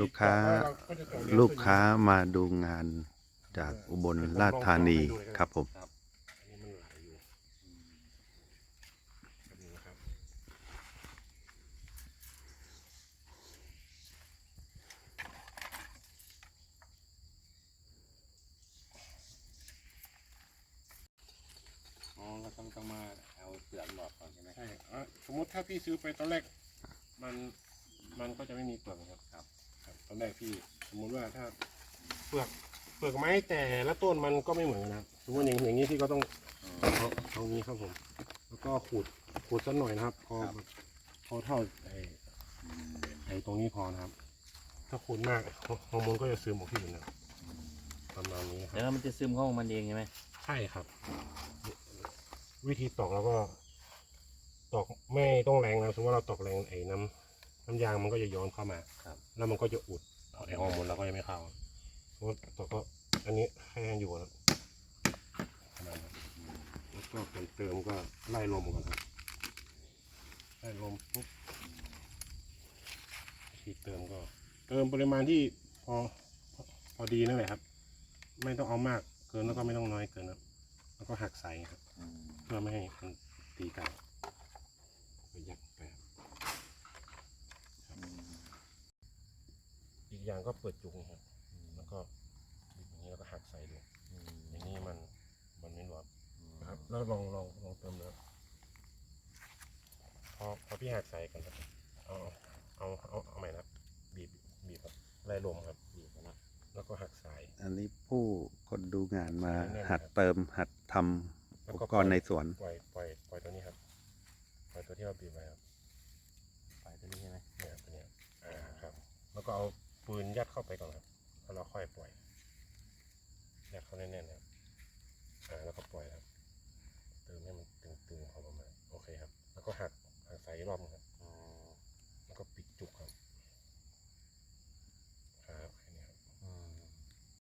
ลูกค้าเรก็จะต่อลูกค้ามาดูงานจากอุบลราชธานีครับผม อันนี้มันไหลอยู่แบบนี้นะครับอ๋อเราต้องต้องมาเอาเปลือกหลอกก่อนใช่ไหมใช่อะสมมติถ้าพี่ซื้อไปตอนแรก มันมันก็จะไม่มีเปลือกนะครับ ครับครับตอนแรกพี่ สมมุติว่าถ้าเปลือกเปลือกไม้แต่ละต้นมันก็ไม่เหมือนกันนะครับสมมติอย่างอย่างนี้พี่ก็ต้องเอาเอางี้ครับผม แล้วก็ขูดขูดสักหน่อยนะครับ พอแบบพอเท่าไอ้ไอ้ตรงนี้พอนะครับ ถ้าขูดมากฮอฮอร์โมนก็จะซึมออกที่อื่นนะครับประมาณนี้นะคแล้รับวมันจะซึมเข้าของมันเองใช่ไหมใช่ครับ วิธีตอกแล้วก็ ตอกไม่ต้องแรงนะสมมติว่าเราตอกแรงไอ้น้ำ น้ำยางมันก็จะย้อนเข้ามาครับ แล้วมันก็จะอุดไอฮอร์โมนเราก็ยังไม่เข้าสมมติต่อก็อันนี้ให้ยังอยู่นะประมาณนั้นแล้วก็การเติมก็ไล่ลมก่อนครับไล่ลมปุ๊บที่เติมก็ เติมปริมาณที่พอพอพอดีนั่นแหละครับ ไม่ต้องเอามากเกินแล้วก็ไม่ต้องน้อยเกินครับแล้วก็หักใส่ครับ เพื่อไม่ให้มันตีกันก็ยัดไปครับอีกอ ย่างก็เปิดจุกนะครับ แล้วก็บิดอย่างนี้แล้วก็หักใส่ดูอย่างนี้มันมันไม่ร้อนนะครับ แล้วลองลองลองเติมเลยพอพอพี่หักใส่กันครับเอาเอาเอาเอาใหม่นะครับบีบบีบครับไล่ลมครับบีบนะแล้วก็หักสาย อันนี้ผู้คนดูงานมาแน่นๆหัดเติมหัดทำอุปกรณ์ในสวนปล่อยปล่อยปล่อยตัวนี้ครับปล่อยตัวที่เราบีบไว้ครับปล่อยตัวนี้ใช่ไหมเนี่ยตัวเนี้ยอ่าครับ แล้วก็เอา ปืนยัดเข้าไปก่อนครับแล้วเราค่อยปล่อยยัดเข้าแน่นๆครับอ่าแล้วก็ปล่อยครับเติมให้มันตึงๆพอประมาณโอเคครับ แล้วก็หักหักสายรอบครับ